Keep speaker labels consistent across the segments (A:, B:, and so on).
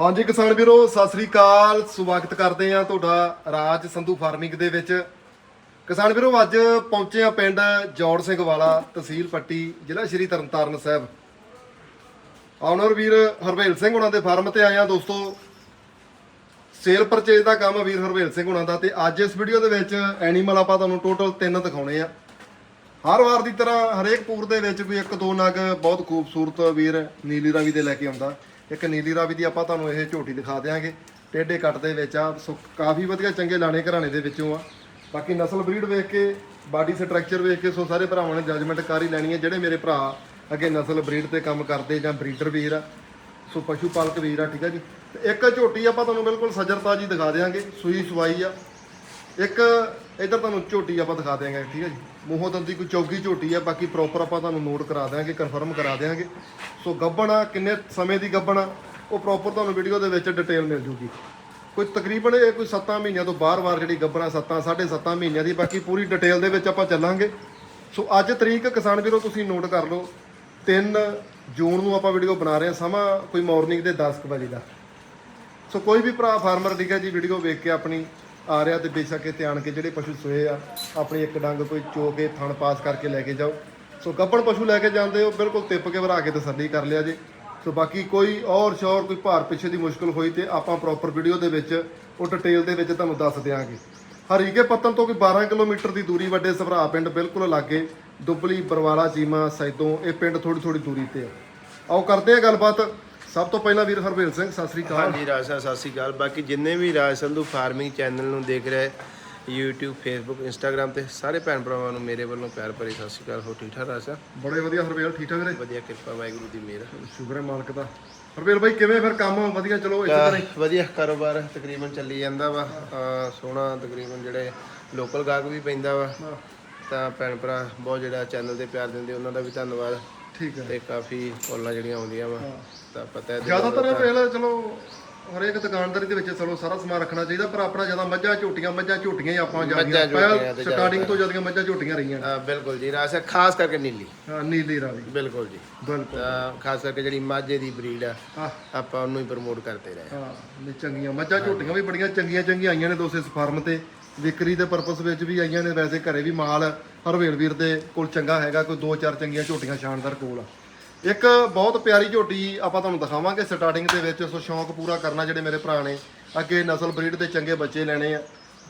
A: ਹਾਂਜੀ ਕਿਸਾਨ ਵੀਰੋ, ਸਤਿ ਸ੍ਰੀ ਅਕਾਲ। ਸਵਾਗਤ ਕਰਦੇ ਆ ਤੁਹਾਡਾ ਰਾਜ ਸੰਧੂ ਫਾਰਮਿੰਗ ਦੇ ਵਿੱਚ। ਕਿਸਾਨ ਵੀਰੋ, ਅੱਜ ਪਹੁੰਚੇ ਆ ਪਿੰਡ ਜੋੜ ਸਿੰਘ ਵਾਲਾ, ਤਹਿਸੀਲ ਪੱਟੀ, ਜ਼ਿਲ੍ਹਾ ਸ਼੍ਰੀ ਤਰਨਤਾਰਨ ਸਾਹਿਬ। ਆਨਰ ਵੀਰ ਹਰਵੇਲ ਸਿੰਘ ਉਹਨਾਂ ਦੇ ਫਾਰਮ ਤੇ ਆਏ ਆ ਦੋਸਤੋ। ਸੇਲ ਪਰਚੇਜ ਦਾ ਕੰਮ ਵੀਰ ਹਰਵੇਲ ਸਿੰਘ ਉਹਨਾਂ ਦਾ ਤੇ ਅੱਜ ਇਸ ਵੀਡੀਓ ਦੇ ਵਿੱਚ ਐਨੀਮਲ ਆਪਾਂ ਤੁਹਾਨੂੰ ਟੋਟਲ ਤਿੰਨ ਦਿਖਾਉਣੇ ਆ। ਹਰ ਵਾਰ ਦੀ ਤਰ੍ਹਾਂ ਹਰੇਕ ਪੂਰ ਦੇ ਵਿੱਚ ਕੋਈ ਇੱਕ ਦੋ ਨਗ ਬਹੁਤ ਖੂਬਸੂਰਤ ਵੀਰ ਨੀਲੀ ਰਾਵੀ ਦੇ ਲੈ ਕੇ ਆਉਂਦਾ। ਇੱਕ ਨੀਲੀ ਰਾਵੀ ਦੀ ਆਪਾਂ ਤੁਹਾਨੂੰ ਇਹ ਝੋਟੀ ਦਿਖਾ ਦਿਆਂਗੇ। ਟੇਢੇ ਕੱਟ ਦੇ ਵਿੱਚ ਆ। ਸੋ ਕਾਫੀ ਵਧੀਆ ਚੰਗੇ ਲਾਣੇ ਘਰਾਣੇ ਦੇ ਵਿੱਚੋਂ ਆ। ਬਾਕੀ ਨਸਲ ਬਰੀਡ ਵੇਖ ਕੇ, ਬਾਡੀ ਸਟਰਕਚਰ ਵੇਖ ਕੇ, ਸੋ ਸਾਰੇ ਭਰਾਵਾਂ ਨੇ ਜੱਜਮੈਂਟ ਕਰ ਹੀ ਲੈਣੀ ਹੈ। ਜਿਹੜੇ ਮੇਰੇ ਭਰਾ ਅੱਗੇ ਨਸਲ ਬਰੀਡ ਤੇ ਕੰਮ ਕਰਦੇ ਜਾਂ ਬਰੀਡਰ ਵੀਰ ਆ, ਸੋ ਪਸ਼ੂ ਪਾਲਕ ਵੀਰ ਆ, ਠੀਕ ਆ ਜੀ। ਤੇ ਇੱਕ ਝੋਟੀ ਆਪਾਂ ਤੁਹਾਨੂੰ ਬਿਲਕੁਲ ਸਜਰਤਾ ਜੀ ਦਿਖਾ ਦਿਆਂਗੇ। ਸੂਈ ਸਵਾਈ ਆ। ਇੱਕ ਇਧਰ ਤੁਹਾਨੂੰ ਝੋਟੀ ਆਪਾਂ ਦਿਖਾ ਦਿਆਂਗੇ, ਠੀਕ ਹੈ ਜੀ। ਮੂੰਹੋਂ ਦੰਦੀ ਕੋਈ ਚੌਗੀ ਝੋਟੀ ਆ, ਬਾਕੀ ਪ੍ਰੋਪਰ ਆਪਾਂ ਤੁਹਾਨੂੰ ਨੋਟ ਕਰਾ ਦਿਆਂਗੇ ਕਨਫਰਮ ਕਰਾ ਦਿਆਂਗੇ। ਸੋ ਗੱਬਣ ਆ, ਕਿੰਨੇ ਸਮੇਂ ਦੀ ਗੱਬਣ ਆ, ਉਹ ਪ੍ਰੋਪਰ ਤੁਹਾਨੂੰ ਵੀਡੀਓ ਦੇ ਵਿੱਚ ਡਿਟੇਲ ਮਿਲ ਜੂਗੀ। ਕੋਈ ਤਕਰੀਬਨ ਇਹ ਕੋਈ 7 ਮਹੀਨਿਆਂ ਤੋਂ ਬਾਹਰ-ਬਾਹਰ ਜਿਹੜੀ ਗੱਬਣਾ 7 7.5 ਮਹੀਨਿਆਂ ਦੀ, ਬਾਕੀ ਪੂਰੀ ਡਿਟੇਲ ਦੇ ਵਿੱਚ ਆਪਾਂ ਚੱਲਾਂਗੇ। ਸੋ ਅੱਜ ਤਰੀਕ ਕਿਸਾਨ ਵੀਰੋ, ਤੁਸੀਂ ਨੋਟ ਕਰ ਲਓ 3 ਜੂਨ ਨੂੰ ਆਪਾਂ ਵੀਡੀਓ ਬਣਾ ਰਹੇ ਹਾਂ, ਸਮਾਂ ਕੋਈ ਮਾਰਨਿੰਗ ਦੇ 10 ਕੁ ਵਜੇ ਦਾ। ਸੋ ਕੋਈ ਵੀ ਭਰਾ ਫਾਰਮਰ ਠੀਕ ਹੈ ਜੀ ਵੀਡੀਓ ਵੇਖ ਕੇ ਆਪਣੀ ਆ ਰਿਹਾ ਤੇ ਬੇਸ਼ੱਕ ਇਹ ਧਿਆਨ ਕੇ ਜਿਹੜੇ ਪਸ਼ੂ ਸੋਏ ਆ, ਆਪਣੀ ਇੱਕ ਡੰਗ ਕੋਈ ਚੋ ਕੇ ਥਣ ਪਾਸ ਕਰਕੇ ਲੈ ਕੇ ਜਾਓ। ਸੋ ਗੱਬੜ ਪਸ਼ੂ ਲੈ ਕੇ ਜਾਂਦੇ ਹੋ, ਬਿਲਕੁਲ ਤਿੱਪ ਕੇ ਵਰਾ ਕੇ ਤਸੱਲੀ ਕਰ ਲਿਆ ਜੇ। ਸੋ ਬਾਕੀ ਕੋਈ ਔਰ ਸ਼ੌਰ, ਕੋਈ ਭਾਰ ਪਿੱਛੇ ਦੀ ਮੁਸ਼ਕਲ ਹੋਈ ਤੇ ਆਪਾਂ ਪ੍ਰੋਪਰ ਵੀਡੀਓ ਦੇ ਵਿੱਚ, ਉਹ ਡਿਟੇਲ ਦੇ ਵਿੱਚ ਤੁਹਾਨੂੰ ਦੱਸ ਦਿਆਂਗੇ। ਹਰੀਕੇ ਪੱਤਨ ਤੋਂ ਕੋਈ 12 ਕਿਲੋਮੀਟਰ ਦੀ ਦੂਰੀ ਵੱਡੇ ਸਭਰਾ ਪਿੰਡ ਬਿਲਕੁਲ ਲਾਗੇ, ਦੁੱਬਲੀ ਬਰਵਾਲਾ, ਚੀਮਾ, ਸੈਦੋਂ, ਇਹ ਪਿੰਡ ਥੋੜੀ ਥੋੜੀ ਦੂਰੀ ਤੇ ਆ। ਆਓ ਕਰਦੇ ਆ ਗੱਲਬਾਤ। ਸਭ ਤੋਂ ਪਹਿਲਾਂ ਵੀਰ ਹਰਵੇਲ ਸਿੰਘ ਸਤਿ ਸ੍ਰੀ ਅਕਾਲ।
B: ਹਾਂਜੀ ਰਾਜ ਸਾਹਿਬ ਸਤਿ ਸ਼੍ਰੀ ਅਕਾਲ। ਬਾਕੀ ਜਿੰਨੇ ਵੀ ਰਾਜ ਸੰਧੂ ਫਾਰਮਿੰਗ ਚੈਨਲ ਨੂੰ ਦੇਖ ਰਹੇ YouTube Facebook Instagram ਤੇ ਸਾਰੇ ਭੈਣ ਭਰਾਵਾਂ ਨੂੰ ਮੇਰੇ ਵੱਲੋਂ ਪਿਆਰ ਭਰੀ ਸਤਿ ਸ਼੍ਰੀ ਅਕਾਲ। ਹੋ ਠੀਕ ਠਾਕ ਰਾਜ ਸਾਹਿਬ?
A: ਬੜੇ ਵਧੀਆ ਹਰਵੇਲ ਠੀਕ ਠਾਕ ਵੀਰੇ?
B: ਵਧੀਆ ਕਿਰਪਾ ਵਾਹਿਗੁਰੂ ਦੀ ਮਿਹਰ।
A: ਸ਼ੁਕਰ ਹੈ ਮਾਲਕ ਦਾ। ਹਰਵੇਲ ਭਾਈ ਕਿਵੇਂ ਫਿਰ ਕੰਮ? ਵਧੀਆ ਚਲੋ ਇਸੇ ਤਰ੍ਹਾਂ ਹੀ।
B: ਵਧੀਆ ਕਾਰੋਬਾਰ ਤਕਰੀਬਨ ਚੱਲੀ ਜਾਂਦਾ ਵਾ। ਸੋਹਣਾ ਤਕਰੀਬਨ ਜਿਹੜੇ ਲੋਕਲ ਗਾਹਕ ਵੀ ਪੈਂਦਾ ਵਾ। ਤਾਂ ਭੈਣ ਭਰਾ ਬਹੁਤ ਜਿਹੜਾ ਚੈਨਲ ਤੇ ਪਿਆਰ ਦਿੰਦੇ ਉਹਨਾਂ ਦਾ ਵੀ ਧੰਨਵਾਦ।
A: ਠੀਕ ਹੈ।
B: ਤੇ ਕਾਫੀ ਕਾਲਾਂ ਜਿਹੜੀਆਂ ਆਉਂਦੀਆਂ ਵਾ ਤਾਂ ਪਤਾ ਹੈ
A: ਜ਼ਿਆਦਾਤਰ ਵੇਲ ਚਲੋ ਹਰੇਕ ਦੁਕਾਨਦਾਰੀ ਦੇ ਵਿੱਚ ਚਲੋ ਸਾਰਾ ਸਮਾਨ ਰੱਖਣਾ ਚਾਹੀਦਾ ਪਰ ਆਪਣਾ ਜ਼ਿਆਦਾ ਮੱਝਾਂ ਝੋਟੀਆਂ ਮੱਝਾਂ ਝੋਟੀਆਂ ਹੀ ਆਪਾਂ
B: ਤੇ
A: ਸਟਾਰਟਿੰਗ ਤੋਂ ਜਿਆਦੀਆਂ ਮੱਝਾਂ ਝੋਟੀਆਂ ਰਹੀਆਂ
B: ਬਿਲਕੁਲ ਜੀ ਸਾਹਿਬ ਖਾਸ ਕਰਕੇ ਨੀਲੀ।
A: ਹਾਂ ਨੀਲੀ ਰਾਵੀ।
B: ਬਿਲਕੁਲ ਜੀ।
A: ਬਿਲਕੁਲ।
B: ਖਾਸ ਕਰਕੇ ਜਿਹੜੀ ਮਾਝੇ ਦੀ ਬਰੀਡ ਆ ਆਪਾਂ ਉਹਨੂੰ ਹੀ ਪ੍ਰਮੋਟ ਕਰਦੇ ਰਹੇ।
A: ਹਾਂ ਨਹੀਂ ਚੰਗੀਆਂ। ਮੱਝਾਂ ਝੋਟੀਆਂ ਵੀ ਬੜੀਆਂ ਚੰਗੀਆਂ ਚੰਗੀਆਂ ਆਈਆਂ ਨੇ ਦੋਸਤੋ ਇਸ ਫਾਰਮ ਤੇ। ਵਿਕਰੀ ਦੇ ਪਰਪਸ ਵਿੱਚ ਵੀ ਆਈਆਂ ਨੇ ਵੈਸੇ ਘਰੇ ਵੀ ਮਾਲ ਹਰਵੇਲ ਵੀਰ ਦੇ ਕੋਲ ਚੰਗਾ ਹੈਗਾ, ਕੋਈ ਦੋ ਚਾਰ ਚੰਗੀਆਂ ਝੋਟੀਆਂ ਸ਼ਾਨਦਾਰ ਕੋਲ ਆ। ਇੱਕ ਬਹੁਤ ਪਿਆਰੀ ਝੋਟੀ ਆਪਾਂ ਤੁਹਾਨੂੰ ਦਿਖਾਵਾਂਗੇ ਸਟਾਰਟਿੰਗ ਦੇ ਵਿੱਚ, ਸੋ ਸ਼ੌਂਕ ਪੂਰਾ ਕਰਨਾ ਜਿਹੜੇ ਮੇਰੇ ਭਰਾ ਨੇ। ਅੱਗੇ ਨਸਲ ਬਰੀਡ ਦੇ ਚੰਗੇ ਬੱਚੇ ਲੈਣੇ ਆ,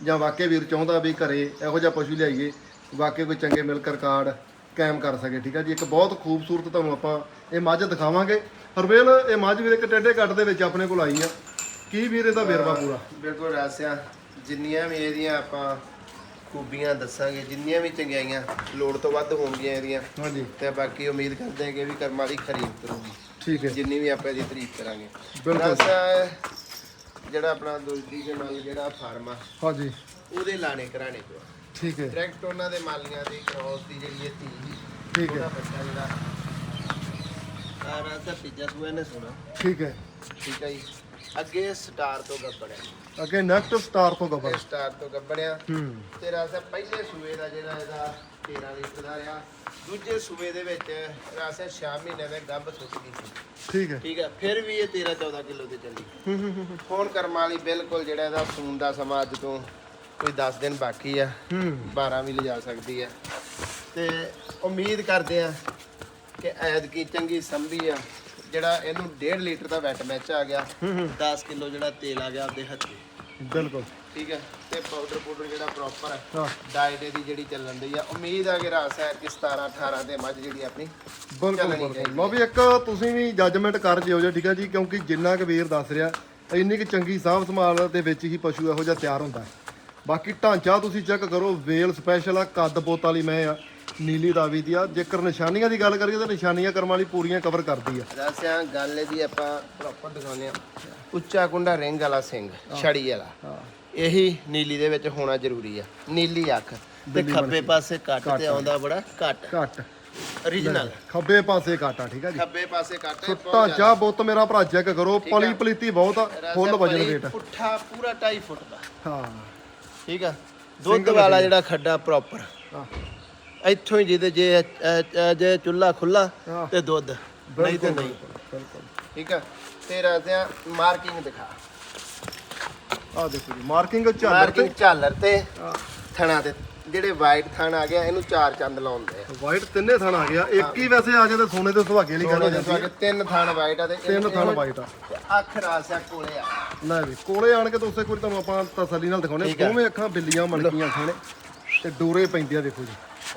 A: ਜਾਂ ਵਾਕਈ ਵੀਰ ਚਾਹੁੰਦਾ ਵੀ ਘਰੇ ਇਹੋ ਜਿਹਾ ਪਸ਼ੂ ਲਿਆਈਏ ਵਾਕਿਆ ਕੋਈ ਚੰਗੇ ਮਿਲਕ ਰਿਕਾਰਡ ਕਾਇਮ ਕਰ ਸਕੇ, ਠੀਕ ਹੈ ਜੀ? ਇੱਕ ਬਹੁਤ ਖੂਬਸੂਰਤ ਤੁਹਾਨੂੰ ਆਪਾਂ ਇਹ ਮੱਝ ਦਿਖਾਵਾਂਗੇ। ਹਰਵੇਲ, ਇਹ ਮੱਝ ਵੀਰ ਇੱਕ ਟੇਡੇ ਕੱਟ ਦੇ ਵਿੱਚ ਆਪਣੇ ਕੋਲ ਆਈ ਆ। ਕੀ ਵੀਰ ਇਹਦਾ ਵੇਰਵਾ ਪੂਰਾ?
B: ਬਿਲਕੁਲ ਰਾਸਿਆ, ਜਿੰਨੀਆਂ ਵੀ ਇਹਦੀਆਂ ਆਪਾਂ ਖੂਬੀਆਂ ਦੱਸਾਂਗੇ ਜਿੰਨੀਆਂ ਵੀ ਚੰਗਿਆਈਆਂ ਲੋੜ ਤੋਂ ਵੱਧ ਹੋਣਗੀਆਂ ਇਹਦੀਆਂ।
A: ਹਾਂਜੀ।
B: ਤੇ ਬਾਕੀ ਉਮੀਦ ਕਰਦੇ ਹਾਂ ਕਿ ਇਹ ਵੀ ਕਰਮ ਵਾਲੀ ਖਰੀਦ ਕਰੂਗੀ।
A: ਠੀਕ ਹੈ।
B: ਜਿੰਨੀ ਵੀ ਆਪਾਂ ਇਹਦੀ ਤਾਰੀਫ ਕਰਾਂਗੇ।
A: ਬਿਲਕੁਲ।
B: ਜਿਹੜਾ ਆਪਣਾ ਦੁਲਦੀ ਦੇ ਨਾਲ ਜਿਹੜਾ ਫਾਰਮ ਆ
A: ਹਾਂਜੀ।
B: ਉਹਦੇ ਲਾਣੇ ਕਰਾਣੇ ਕੋ
A: ਠੀਕ ਹੈ।
B: ਡਾਇਰੈਕਟ ਉਹਨਾਂ ਦੇ ਮਾਲੀਆਂ ਦੀ ਕ੍ਰੋਸ ਦੀ ਜਿਹੜੀ ਇਹ ਧੀ
A: ਠੀਕ
B: ਉਹਦਾ
A: ਹੈ
B: ਬੱਚਾ ਜਿਹੜਾ ਆ ਰਾਸਿਆ ਤੀਜਾ ਸੂਆ ਨੇ ਸੁਣਾ।
A: ਠੀਕ ਹੈ।
B: ਠੀਕ ਹੈ ਜੀ। ਅੱਗੇ ਸਟਾਰ ਤੋਂ ਗੱਬੜਿਆ।
A: ਅੱਗੇ ਨੈਕਸਟ ਸਟਾਰ ਤੋਂ
B: ਇਹ ਸਟਾਰ ਤੋਂ ਗੱਬੜਿਆ।
A: ਹੂੰ।
B: ਤੇਰਾ ਸੇ ਪਹਿਲੇ ਸੂਏ ਦਾ ਜਿਹੜਾ ਇਹਦਾ 13 ਲੀਟਰ ਦਾ ਰਿਹਾ ਦੂਜੇ ਸੂਏ ਦੇ ਵਿੱਚ ਰਾਸੇ 6 ਮਹੀਨੇ ਦੇ ਗੱਭ ਸੁੱਕ ਗਈ ਸੀ।
A: ਠੀਕ ਹੈ।
B: ਠੀਕ ਹੈ ਫਿਰ ਵੀ ਇਹ 13 14 ਕਿਲੋ ਤੇ ਚੱਲੀ। ਹੁਣ ਕਰਮ ਵਾਲੀ ਬਿਲਕੁਲ ਜਿਹੜਾ ਇਹਦਾ ਸੂਣ ਦਾ ਸਮਾਂ ਅੱਜ ਤੋਂ ਕੋਈ 10 ਦਿਨ ਬਾਕੀ ਆ
A: ਹੂੰ।
B: 12 ਵੀ ਲਿਜਾ ਸਕਦੀ ਆ। ਤੇ ਉਮੀਦ ਕਰਦੇ ਆ ਕਿ ਐਤਕੀ ਚੰਗੀ ਸੰਭੀ ਆ। ਜਿਹੜਾ ਇਹਨੂੰ 1.5 ਲੀਟਰ ਦਾ ਵੈਟ ਮੈਚ ਆ ਗਿਆ 10 ਕਿਲੋ ਜਿਹੜਾ ਤੇਲ ਆ ਗਿਆ ਆਪਦੇ ਹੱਥੀ।
A: ਬਿਲਕੁਲ।
B: ਠੀਕ ਹੈ? ਤੇ ਪਾਊਡਰ ਪਾਊਡਰ ਜਿਹੜਾ ਪ੍ਰੋਪਰ ਹੈ ਡਾਈਟ ਇਹਦੀ ਜਿਹੜੀ ਚੱਲਣ ਦੀ ਆ। ਉਮੀਦ ਆ ਕਿ ਰਾਸ ਹੈ ਕਿ 17 18 ਤੇ ਮੱਝ ਜਿਹੜੀ ਆਪਣੀ
A: ਬਿਲਕੁਲ ਬਿਲਕੁਲ। ਲਓ ਵੀ ਇੱਕ ਤੁਸੀਂ ਵੀ ਜੱਜਮੈਂਟ ਕਰ ਜਿਓ ਜੇ ਠੀਕ ਹੈ ਜੀ? ਕਿਉਂਕਿ ਜਿੰਨਾ ਕੁ ਵੀਰ ਦੱਸ ਰਿਹਾ ਇੰਨੀ ਕਿ ਚੰਗੀ ਸਾਂਭ ਸੰਭਾਲ ਦੇ ਵਿੱਚ ਹੀ ਪਸ਼ੂ ਇਹੋ ਜਿਹਾ ਤਿਆਰ ਹੁੰਦਾ ਬਾਕੀ ਢਾਂਚਾ ਤੁਸੀਂ ਚੈੱਕ ਕਰੋ ਵੇਲ ਸਪੈਸ਼ਲ ਆ ਕੱਦ ਬੋਤ ਵਾਲੀ ਮੈਂ ਆ। ਨੀਲੀ ਰਾਵੀ ਦੀ ਆ। ਜੇਕਰ ਨਿਸ਼ਾਨੀਆਂ ਦੀ ਗੱਲ ਕਰੀਏ ਤਾਂ ਨਿਸ਼ਾਨੀਆਂ ਕਰਮ ਵਾਲੀ ਪੂਰੀਆਂ ਕਵਰ ਕਰਦੀ ਆ।
B: ਰਾਸਿਆ ਗੱਲ ਇਹਦੀ ਆਪਾਂ ਪ੍ਰੋਪਰ ਦਿਖਾਉਂਦੇ ਆ ਉੱਚਾ ਕੁੰਡਾ ਰਿੰਗ ਵਾਲਾ ਸਿੰਘ ਛੜੀ ਵਾਲਾ।
A: ਹਾਂ।
B: ਇਹੀ ਨੀਲੀ ਦੇ ਵਿੱਚ ਹੋਣਾ ਜ਼ਰੂਰੀ ਆ। ਨੀਲੀ ਅੱਖ ਤੇ ਖੱਬੇ ਪਾਸੇ ਕੱਟ ਤੇ ਆਉਂਦਾ ਬੜਾ ਘੱਟ।
A: ਘੱਟ।
B: Origignal
A: ਖੱਬੇ ਪਾਸੇ ਕਾਟਾ ਠੀਕ ਹੈ ਜੀ।
B: ਖੱਬੇ ਪਾਸੇ ਕੱਟ
A: ਸੋ ਢਾਂਚਾ ਬੁੱਤ ਮੇਰਾ ਭਰਾ ਚੈੱਕ ਕਰੋ ਪਲੀ ਪਲੀਤੀ ਬਹੁਤ ਆ ਫੁੱਲ ਵਜਨ ਵੇਟ
B: ਪੁੱਠਾ ਪੂਰਾ 2.5 ਫੁੱਟ ਦਾ।
A: ਹਾਂ।
B: ਠੀਕ ਆ। ਦੁੱਧ ਵਾਲਾ ਜਿਹੜਾ ਖੱਡਾ ਪ੍ਰੋਪਰ
A: ਹਾਂ।
B: ਇੱਥੋਂ ਹੀ ਜਿਹਦੇ ਜੇ ਅ, ਅ, ਜੇ ਚੁੱਲਾ ਖੁੱਲਾ
A: ਹਾਂ।
B: ਤੇ ਦੁੱਧ। ਨਹੀਂ ਤੇ ਨਹੀਂ।
A: ਬਿਲਕੁਲ।
B: ਠੀਕ ਆ? ਤੇ ਰਾਸਿਆ ਮਾਰਕਿੰਗ ਦਿਖਾ।
A: ਆ ਦੇਖੋ ਜੀ ਮਾਰਕਿੰਗ ਝਾਲਰ ਤੇ।
B: ਮਾਰਕਿੰਗ ਝਾਲਰ ਤੇ ਥਣਾ ਤੇ। ਜਿਹੜੇ ਵਾਈਟ ਥਣ ਆ ਗਿਆ ਇਹਨੂੰ ਚਾਰ ਚੰਦ ਲਾਉਂਦੇ ਆ।
A: ਵਾਈਟ ਤਿੰਨੇ ਥਣ ਆ ਗਿਆ। ਇੱਕ ਹੀ ਵੈਸੇ ਆ ਤਾਂ ਸੋਨੇ ਦੇ ਸੁਹਾਗੇ ਗੱਲ ਹੋ ਜਾਂਦੀ ਹੈ
B: ਤਿੰਨ ਥਣ ਵਾਈਟ ਆ ਤੇ
A: ਤਿੰਨ ਥਣ ਵਾਈਟ ਆ।
B: ਅੱਖ ਰਾਸਿਆ ਕੋਲੇ ਆ।
A: ਲੈ ਵੀ ਕੋਲੇ ਆਣ ਕੇ ਤਾਂ ਉਸੇ ਕੋਈ ਤੁਹਾਨੂੰ ਆਪਾਂ ਤਸੱਲੀ ਨਾਲ
B: ਠੀਕ ਆ।
A: ਦੋਵੇਂ ਅੱਖਾਂ ਬਿੱਲੀਆਂ ਮਲਕੀਆਂ ਅੱਖਾਂ ਨੇ ਤੇ ਡੋਰੇ ਪੈਂਦੇ ਆ ਦੇਖੋ ਜੀ।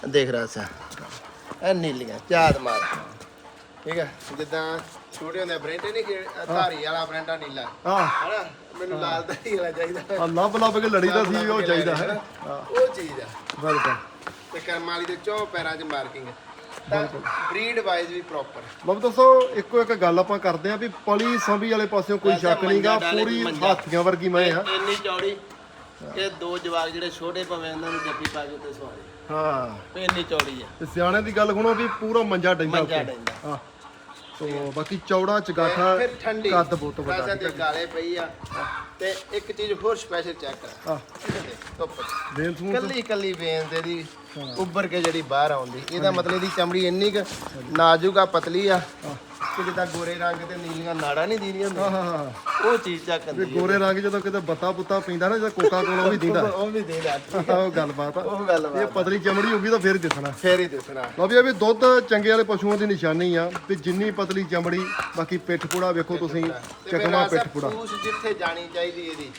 B: ਦੇਖ ਰਾਸਿਆ ਇਹ ਨੀਲੀਆਂ ਚਾਦ ਮਾਰ। ਠੀਕ ਆ ਜਿੱਦਾਂ ਛੋਟੇ ਹੁੰਦੇ ਬ੍ਰੈਂਟ ਨਹੀਂ ਕਿ ਧਾਰੀ ਵਾਲਾ ਬ੍ਰੈਂਟਾ ਨੀਲਾ।
A: ਆ
B: ਹਨਾ? ਮੈਨੂੰ ਲਾਲ ਧਾਰੀ ਵਾਲਾ ਚਾਹੀਦਾ।
A: ਆ ਲੱਭ ਲੱਭ ਕੇ ਲੜੀ ਦਾ ਸੀ ਉਹ ਚਾਹੀਦਾ ਹੈ।
B: ਉਹ ਚੀਜ਼ ਆ।
A: ਬਿਲਕੁਲ।
B: ਤੇ ਕਰਮ ਵਾਲੀ ਦੇ ਚੌ ਪੈਰਾਂ 'ਚ ਮਾਰਕਿੰਗ ਬਰੀਡ ਵਾਈਜ਼ ਵੀ ਪ੍ਰੋਪਰ
A: ਲਓ ਦੱਸੋ ਇੱਕੋ ਇੱਕ ਗੱਲ ਆਪਾਂ ਕਰਦੇ ਆਂ ਵੀ ਪਲੀ ਸੰਭੀ ਵਾਲੇ ਪਾਸਿਓਂ ਕੋਈ ਸ਼ੱਕ ਨਹੀਂਗਾ ਪੂਰੀ। ਹਾਥੀਆਂ ਵਰਗੀ ਮੈਂ ਆ
B: ਇੰਨੀ ਚੌੜੀ ਇਹ ਦੋ ਜਵਾਕ ਜਿਹੜੇ ਛੋਟੇ ਭਵੇਂ ਉਹਨਾਂ ਨੂੰ ਜੱਫੀ ਪਾ ਕੇ ਉੱਤੇ ਸਵਾਰੇ।
A: ਹਾਂ।
B: ਇੰਨੀ ਚੌੜੀ ਆ।
A: ਤੇ ਸਿਆਣੇ ਦੀ ਗੱਲ ਸੁਣੋ ਵੀ ਪੂਰਾ ਮੰਜਾ ਡੈਂਦਾ
B: ਮੰਜਾ
A: ਉੱਤੇ।
B: ਡੈਂਦਾ।
A: ਹਾਂ। ਸੋ ਬਾਕੀ ਚੌੜਾ ਚਗਾਠਾ
B: ਫਿਰ ਠੰਡੀ।
A: ਕੱਦ ਬਹੁਤ ਵੱਡਾ
B: ਵੈਸੇ ਤੇ ਗਾਲੇ ਪਈ ਆ। ਤੇ ਇੱਕ ਚੀਜ਼ ਹੋਰ ਸਪੈਸ਼ਲ ਚੈੱਕ ਕਰ।
A: ਆ
B: ਧੁੱਪ 'ਚ।
A: ਦੇਨ
B: ਕੱਲੀ ਕੱਲੀ ਵੇਨ ਤੇ ਦੀ ਉੱਭਰ ਕੇ ਜਿਹੜੀ ਬਾਹਰ ਆਉਂਦੀ। ਇਹਦਾ ਮਤਲਬ ਇਹਦੀ ਚਮੜੀ ਇੰਨੀ ਕੁ ਨਾਜ਼ੁਕ ਆ ਪਤਲੀ ਆ। ਕਿ ਜਿੱਦਾਂ ਗੋਰੇ ਰੰਗ ਤੇ ਨੀਲੀਆਂ ਨਾੜਾਂ ਨਹੀਂ ਦੀਦੀਆਂ
A: ਹਾਂ ਹਾਂ ਹਾਂ।
B: ਉਹ ਚੀਜ਼
A: ਵੀ
B: ਹੁੰਦੀ
A: ਗੋਰੇ ਰੰਗ ਜਦੋਂ ਕਿਤੇ ਬੱਤਾ ਬੁੱਤਾ ਪੀਂਦਾ ਨਾ ਜਦੋਂ ਕੋਕਾ ਕੋਲਾ ਵੀ ਦਿੰਦਾ।
B: ਉਹ ਵੀ ਦੇ ਲੈ
A: ਉਹ ਗੱਲਬਾਤ ਆ।
B: ਉਹ ਗੱਲ
A: ਇਹ ਪਤਲੀ ਚਮੜੀ ਹੋਊਗੀ ਤਾਂ ਫੇਰ ਦਿਸਣਾ।
B: ਫੇਰ ਹੀ ਦਿਸਣਾ।
A: ਲਓ ਵੀ ਇਹ ਵੀ ਦੁੱਧ ਚੰਗੇ ਵਾਲੇ ਪਸ਼ੂਆਂ ਦੀ ਨਿਸ਼ਾਨੀ ਆ ਵੀ ਜਿੰਨੀ ਪਤਲੀ ਚਮੜੀ ਬਾਕੀ ਪਿੱਠ ਪੂੜਾ ਵੇਖੋ ਤੁਸੀਂ
B: ਤੇ
A: ਪਿੱਠ ਪੂੜਾ।
B: ਪੂਛ ਜਿੱਥੇ ਜਾਣੀ ਚਾਹੀਦੀ ਇਹਦੀ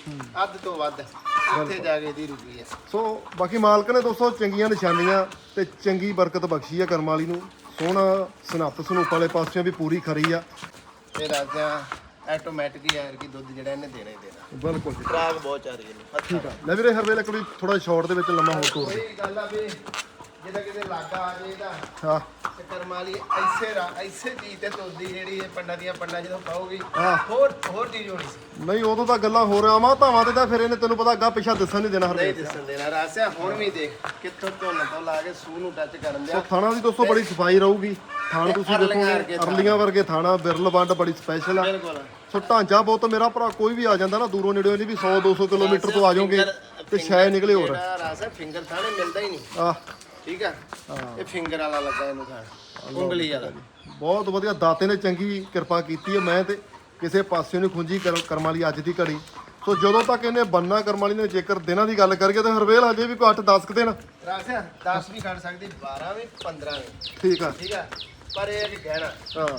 B: ਅੱਧ ਤੋਂ ਵੱਧ ਉੱਥੇ ਜਾ ਕੇ ਇਹਦੀ ਰੁਕੀ ਹੈ।
A: ਸੋ ਬਾਕੀ ਮਾਲਕ ਨੇ ਦੋਸਤੋ ਚੰਗੀਆਂ ਨਿਸ਼ਾਨੀਆਂ ਤੇ ਚੰਗੀ ਬਰਕਤ ਬਖਸ਼ੀ ਆ ਕਰਮ ਵਾਲੀ ਨੂੰ। ਸੋਹਣਾ ਸਨੱਪ ਸਨੂਪ ਵਾਲੇ ਪਾਸਿਓਂ ਵੀ ਪੂਰੀ ਖਰੀ ਆ।
B: ਇਹ ਰਾਜਾ ਆਟੋਮੈਟਿਕ ਹੀ ਆਇਰ ਕੀ ਦੁੱਧ ਜਿਹੜਾ ਇਹਨੇ ਦੇਣਾ ਹੀ ਦੇਣਾ।
A: ਬਿਲਕੁਲ ਜੀ।
B: ਖਰਾਬ ਬਹੁਤ ਰਹੀ ਇਹਨੂੰ
A: ਠੀਕ ਆ। ਲੈ ਵੀਰੇ ਹਰਵੇਲ ਇੱਕ ਵਾਰੀ ਥੋੜਾ ਸ਼ਾਰਟ ਦੇ ਵਿੱਚ ਲੰਮਾ ਹੋਰ ਤੋਰ ਦੇ।
B: ਕੋਈ ਗੱਲ ਆ ਵੀ ਜਿਹਦਾ ਕਿਤੇ ਲਾਗਾ ਆ ਜੇ ਇਹਦਾ
A: ਹਾਂ।
B: ਤੇ ਕਰਮ ਵਾਲੀ ਐਸੇ ਰਾ ਐਸੇ ਚੀਜ਼ ਤੇ ਤੁਰਦੀ ਜਿਹੜੀ ਇਹ ਪੰਡਾਂ ਦੀਆਂ ਪੰਡਾਂ ਜਦੋਂ ਪਾਉਗੀ
A: ਹਾਂ।
B: ਹੋਰ ਹੋਰ ਚੀਜ਼ ਹੋਣੀ ਸੀ।
A: ਨਹੀਂ ਉਦੋਂ ਤਾਂ ਗੱਲਾਂ ਹੋ ਰਿਆ ਮਾ ਧਾਵਾਂ ਤੇ ਤਾਂ ਫਿਰ ਇਹਨੇ ਤੈਨੂੰ ਪਤਾ ਅੱਗਾ ਪਿਛਾ ਦੱਸਣ ਨਹੀਂ ਦੇਣਾ
B: ਨਹੀਂ
A: ਹਰਵੇਲ
B: ਦਿਸਣ ਦੇਣਾ ਰਾਸਿਆ ਹੁਣ ਵੀ ਦੇਖ ਕਿੱਥੋਂ ਧੁੰਨ ਤੋਂ ਲਾ ਕੇ ਸੂ ਨੂੰ ਟੱਚ ਕਰਨ
A: ਸੋ
B: ਦਿਆ
A: ਥਾਣਾ ਦੀ ਦੋਸਤੋ ਬੜੀ ਸਫ਼ਾਈ ਰਹੂਗੀ। ਥਾਣ ਤੁਸੀਂ
B: ਅਰਲੀਆਂ
A: ਦੇਖੋਗੇ
B: ਵਰਗੇ ਥਾਣ।
A: ਅਰਲੀਆਂ ਵਰਗੇ ਥਾਣਾ ਬਿਰਲ ਵੰਡ ਬੜੀ ਸਪੈਸ਼ਲ ਆ।
B: ਬਿਲਕੁਲ।
A: ਸੋ ਢਾਂਚਾ ਬਹੁਤ ਮੇਰਾ ਭਰਾ ਕੋਈ ਵੀ ਆ ਜਾਂਦਾ ਨਾ ਦੂਰੋਂ ਨੇੜਿਓਂ ਨਹੀਂ ਵੀ 100 200 ਕਿਲੋਮੀਟਰ ਤੋਂ ਆ ਜਾਓਗੇ ਤੇ ਸ਼ਾਇਦ ਨਿਕਲੇ ਹੋਰ।
B: ਰਾਸਿਆ ਫਿੰਗਰ ਥਾਣੇ ਮਿਲਦਾ ਹੀ ਨਹੀਂ।
A: ਆ
B: ਠੀਕ ਆ? ਇਹ ਫਿੰਗਰ ਵਾਲਾ ਲੱਗਾ ਇਹਨੂੰ ਖਾਣ। ਉਂਗਲੀ ਵਾਲਾ।
A: ਬਹੁਤ ਵਧੀਆ ਦਾਤੇ ਨੇ ਚੰਗੀ ਕਿਰਪਾ ਕੀਤੀ ਹੈ। ਮੈਂ ਤੇ ਕਿਸੇ ਪਾਸੇ ਨੂੰ ਖੁੰਜੀ ਕਰ- ਕਰਮ ਵਾਲੀ ਅੱਜ ਦੀ ਘੜੀ। ਸੋ ਜਦੋਂ ਤੱਕ ਇਹਨੇ ਬੰਨਾ ਕਰਮ ਵਾਲੀ ਨੇ ਜੇਕਰ ਦਿਨਾਂ ਦੀ ਗੱਲ ਕਰੀਏ ਤਾਂ ਹਰਵੇਲ ਅਜੇ ਵੀ ਕੋਈ 8 10 ਦਿਨ।
B: ਰਾਸਿਆ 10 ਵੀ ਖੜ ਸਕਦੀ 12 ਵੀ 15 ਵੀ।
A: ਠੀਕ ਆ।
B: ਠੀਕ ਆ? ਪਰ ਇਹ ਹੈ ਕਿ ਕਹਿਣਾ
A: ਹਾਂ।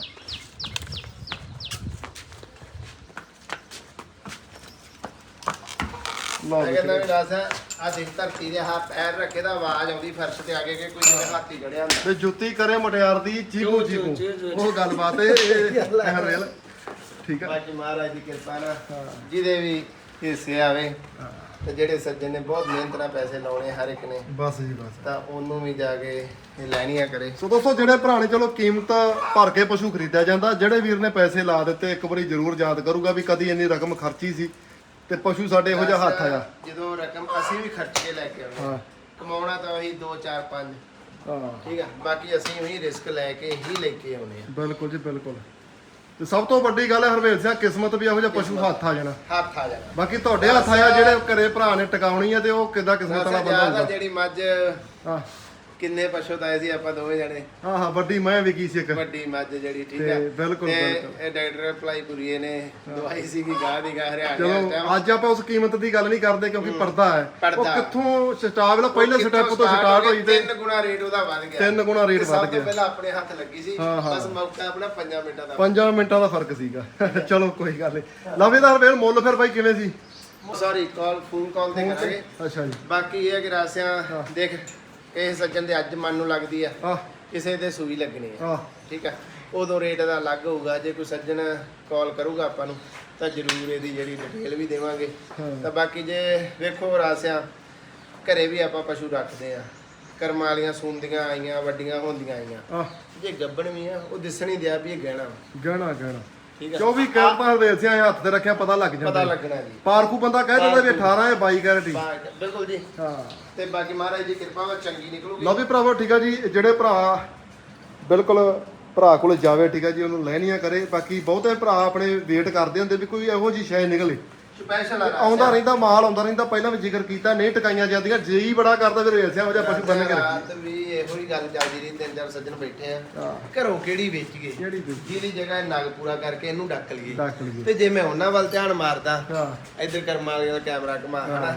A: ਲਓ
B: ਮੈਂ
A: ਵੀ
B: ਕਹਿੰਦਾ ਵੀ ਰਾਸਿਆ ਆ ਦੇਖ ਧਰਤੀ ਦੇ ਹੱਥ ਪੈਰ ਰੱਖੇ ਤਾਂ ਆਵਾਜ਼ ਆਉਂਦੀ ਫਰਸ਼ ਤੇ ਆ ਕੇ ਕਿ ਕੋਈ ਜਿਵੇਂ ਹਾਥੀ ਗੜਿਆ ਹੁੰਦਾ।
A: ਤੇ ਜੁੱਤੀ ਕਰੇ ਮਟਿਆਰ ਦੀ ਚੀਕੂ
B: ਚੂ,
A: ਚੀਕੂ।
B: ਚੂ, ਚੂ,
A: ਉਹ ਗੱਲਬਾਤ ਏ ਇਹ ਹਰਵੇਲ ਠੀਕ ਆ।
B: ਬਾਕੀ ਮਹਾਰਾਜ ਦੀ ਕਿਰਪਾ ਨਾਲ ਜਿਹਦੇ ਵੀ ਹਿੱਸੇ ਆਵੇ ਤੇ ਜਿਹੜੇ ਸੱਜਣ ਨੇ ਬਹੁਤ ਮਿਹਨਤ ਨਾਲ ਪੈਸੇ ਲਾਉਣੇ ਹਰ ਇੱਕ ਨੇ
A: ਬਸ ਜੀ ਬਸ।
B: ਤਾਂ ਉਹਨੂੰ ਵੀ ਜਾ ਕੇ ਇਹ ਲੈਣੀਆਂ ਕਰੇ।
A: ਸੋ ਦੋਸਤੋ ਜਿਹੜੇ ਭਰਾ ਨੇ ਚਲੋ ਕੀਮਤ ਭਰ ਕੇ ਪਸ਼ੂ ਖਰੀਦਿਆ ਜਾਂਦਾ ਜਿਹੜੇ ਵੀਰ ਨੇ ਪੈਸੇ ਲਾ ਦਿੱਤੇ ਇੱਕ ਵਾਰੀ ਜ਼ਰੂਰ ਯਾਦ ਕਰੂਗਾ ਵੀ ਕਦੀ ਇੰਨੀ ਰਕਮ ਖਰਚੀ ਸੀ। ਤੇ ਪਸ਼ੂ ਸਾਡੇ ਇਹੋ ਜਿਹਾ ਹੱਥ ਆਇਆ।
B: ਜਦੋਂ ਰਕਮ ਅਸੀਂ ਵੀ ਖਰਚ ਕੇ ਲੈ ਕੇ ਆਉਂਦੇ ਹਾਂ।
A: ਹਾਂ।
B: ਕਮਾਉਣਾ ਤਾਂ ਉਹੀ 2 4 5
A: ਹਾਂ।
B: ਠੀਕ ਆ? ਬਾਕੀ ਅਸੀਂ ਉਹੀ ਰਿਸਕ ਲੈ ਕੇ ਹੀ ਲੈ ਕੇ ਆਉਨੇ ਆ
A: ਬਿਲਕੁਲ ਜੀ ਬਿਲਕੁਲ। ਤੇ ਸਭ ਤੋਂ ਵੱਡੀ ਗੱਲ ਹੈ ਹਰਵੇਲ ਸਿੰਘ ਕਿਸਮਤ ਵੀ ਇਹੋ ਜਿਹਾ ਪਸ਼ੂ ਹੱਥ ਆ ਜਾਣਾ।
B: ਹੱਥ ਆ ਜਾਣਾ।
A: ਬਾਕੀ ਤੁਹਾਡੇ ਹੱਥ ਆਇਆ ਜਿਹੜੇ ਘਰੇ ਭਰਾ ਨੇ ਟਿਕਾਉਣੀ ਆ ਤੇ ਉਹ ਕਿੱਦਾਂ ਕਿਸਮਤ ਵਾਲਾ ਬੰਦਾ
B: ਜ਼ਿਆਦਾ ਜਿਹੜੀ ਮੱਝ
A: ਹਾਂ।
B: ਕਿੰਨੇ ਪਛਤਾਏ ਸੀ ਆਪਾਂ ਦੋਵੇਂ ਜਣੇ।
A: ਹਾਂ ਹਾਂ ਵੱਡੀ ਮੈਂ ਵੀ ਕੀ ਸੀ ਇੱਕ।
B: ਵੱਡੀ ਮੱਝ ਜਿਹੜੀ ਠੀਕ
A: ਤੇ
B: ਆ।
A: ਬਿਲਕੁਲ,
B: ਤੇ
A: ਬਿਲਕੁਲ।
B: ਇਹ ਡਾਕਟਰ ਅਪਲਾਈ ਪੁਰੀਏ ਨੇ ਦਵਾਈ ਸੀਗੀ ਗਾਹ ਦੀ ਗਾਹ ਹਰਿਆਣੇ ਵਾਲੇ
A: ਚਲੋ ਅੱਜ ਆਪਾਂ ਉਸ ਕੀਮਤ ਦੀ ਗੱਲ ਨਹੀਂ ਕਰਦੇ ਕਿਉਂਕਿ ਪਰਦਾ ਹੈ। ਉਹ
B: ਪਰਦਾ।
A: ਕਿੱਥੋਂ ਸਟਾਪ ਲਾ ਪਹਿਲੇ ਸਟੈਪ ਤੋਂ ਸਟਾਰਟ ਹੋਈ ਤੇ
B: ਤਿੰਨ ਗੁਣਾ ਰੇਟ ਉਹਦਾ ਵੱਧ ਗਿਆ।
A: ਤਿੰਨ ਗੁਣਾ rate
B: ਤੇ ਸਭ
A: ਵੱਧ
B: ਤੋਂ
A: ਗਿਆ।
B: ਪਹਿਲਾਂ ਆਪਣੇ ਹੱਥ ਲੱਗੀ ਸੀ
A: ਹਾਂ, ਹਾਂ।
B: ਬਸ ਮੌਕਾ ਆਪਣਾ 5 ਮਿੰਟਾਂ ਦਾ।
A: 5 ਮਿੰਟਾਂ ਦਾ ਫ਼ਰਕ ਸੀਗਾ। ਚਲੋ ਕੋਈ ਗੱਲ ਨਹੀਂ। ਲਵੇਦਾਰ ਹਰਵੇਲ ਮੁੱਲ ਫਿਰ ਬਾਈ ਕਿਵੇਂ ਸੀ?
B: ਸੌਰੀ ਕਾਲ ਫੋਨ ਕਾਲ ਤੇ ਕਰਾਂਗੇ।
A: ਅੱਛਾ ਜੀ।
B: ਬਾਕੀ ਇਹ ਹੈ ਕਿ ਰਾਸਿਆਂ ਦੇਖ ਕਿਸੇ ਸੱਜਣ ਦੇ ਅੱਜ ਮਨ ਨੂੰ ਲੱਗਦੀ ਆ। ਕਿਸੇ ਦੇ ਸੂਈ ਲੱਗਣੀ ਆ। ਠੀਕ ਆ? ਉਦੋਂ ਰੇਟ ਦਾ ਅਲੱਗ ਹੋਊਗਾ। ਜੇ ਕੋਈ ਸੱਜਣ ਕਾਲ ਕਰੂਗਾ ਆਪਾਂ ਨੂੰ ਤਾਂ ਜ਼ਰੂਰ ਇਹਦੀ ਜਿਹੜੀ ਡਿਟੇਲ ਵੀ ਦੇਵਾਂਗੇ। ਤਾਂ ਬਾਕੀ ਜੇ ਵੇਖੋ ਰਾਸਿਆਂ ਘਰੇ ਵੀ ਆਪਾਂ ਪਸ਼ੂ ਰੱਖਦੇ ਆ। ਕਰਮਾਂ ਵਾਲੀਆਂ ਸੁੰਦੀਆਂ ਆਈਆਂ ਵੱਡੀਆਂ ਹੁੰਦੀਆਂ ਆਈਆਂ। ਜੇ ਗੱਬਣ ਵੀ ਆ ਉਹ ਦਿਸਣੀ ਦਿਆ ਵੀ ਇਹ ਗਹਿਣਾ। ਵਾ।
A: ਗਹਿਣਾ ਗਹਿਣਾ।
B: ਠੀਕ ਆ?
A: 24 ਕੈਰਟ ਤਾਂ ਹਰਵੇਲ ਸਿੰਘ ਹੱਥ ਤੇ ਰੱਖਿਆ ਪਤਾ ਲੱਗ
B: ਪਤਾ
A: ਜਾਂਦਾ
B: ਲੱਗਣਾ ਜੀ।
A: ਪਾਰਖੂ ਬੰਦਾ ਕਹਿ ਦਿੰਦਾ ਵੀ 18 ਹੈ 22 ਕੈਰਟ ਹੀ।
B: ਬਾ- ਬਿਲਕੁਲ ਜੀ।
A: ਹਾਂ।
B: ਤੇ ਬਾਕੀ ਮਹਾਰਾਜ ਦੀ ਕਿਰਪਾ ਨਾਲ ਚੰਗੀ ਨਿਕਲੂਗੀ।
A: ਲਓ ਵੀ ਭਰਾਵੋ ਠੀਕ ਆ ਜੀ ਜਿਹੜੇ ਭਰਾ ਬਿਲਕੁਲ ਭਰਾ ਕੋਲ ਜਾਵੇ ਠੀਕ ਆ ਜੀ ਉਹਨੂੰ ਲੈਣੀਆਂ ਕਰੇ। ਬਾਕੀ ਬਹੁਤੇ ਭਰਾ ਆਪਣੇ ਵੇਟ ਕਰਦੇ ਹੁੰਦੇ ਵੀ ਕੋਈ ਇਹੋ ਜੀ ਸ਼ੈ ਨਿਕਲੇ।
B: ਸਪੈਸ਼ਲ ਆ
A: ਆਉਂਦਾ ਰਹਿੰਦਾ ਮਾਲ ਆਉਂਦਾ ਰਹਿੰਦਾ ਪਹਿਲਾਂ ਵੀ ਜ਼ਿਕਰ ਕੀਤਾ ਨਹੀਂ ਟਕਾਈਆਂ ਜਾਂਦੀਆਂ ਜੇ ਹੀ ਬੜਾ ਕਰਦਾ ਫਿਰ ਐਸਿਆ ਹੋ ਜਾ ਪਸ਼ੂ ਬੰਨ ਕੇ ਰੱਖੀ।
B: ਰਾਤ ਵੀ ਇਹੋ ਹੀ ਗੱਲ ਚੱਲਦੀ ਰਹੀ ਤਿੰਨ ਚਾਰ ਸੱਜਣ ਬੈਠੇ ਆ। ਘਰੋਂ ਕਿਹੜੀ ਵੇਚ ਗਏ
A: ਕਿਹੜੀ?
B: ਜਿਹਦੀ ਜਗ੍ਹਾ ਇਹ ਨਗ ਪੂਰਾ ਕਰਕੇ ਇਹਨੂੰ ਡੱਕ ਲਈਏ। ਤੇ ਜੇ ਮੈਂ ਉਹਨਾਂ ਵੱਲ ਧਿਆਨ ਮਾਰਦਾ
A: ਹਾਂ।
B: ਇੱਧਰ ਕਰਮ ਵਾਲੇ ਦਾ ਕੈਮਰਾ ਘੁਮਾ ਹਨਾ
A: ਹਾਂ।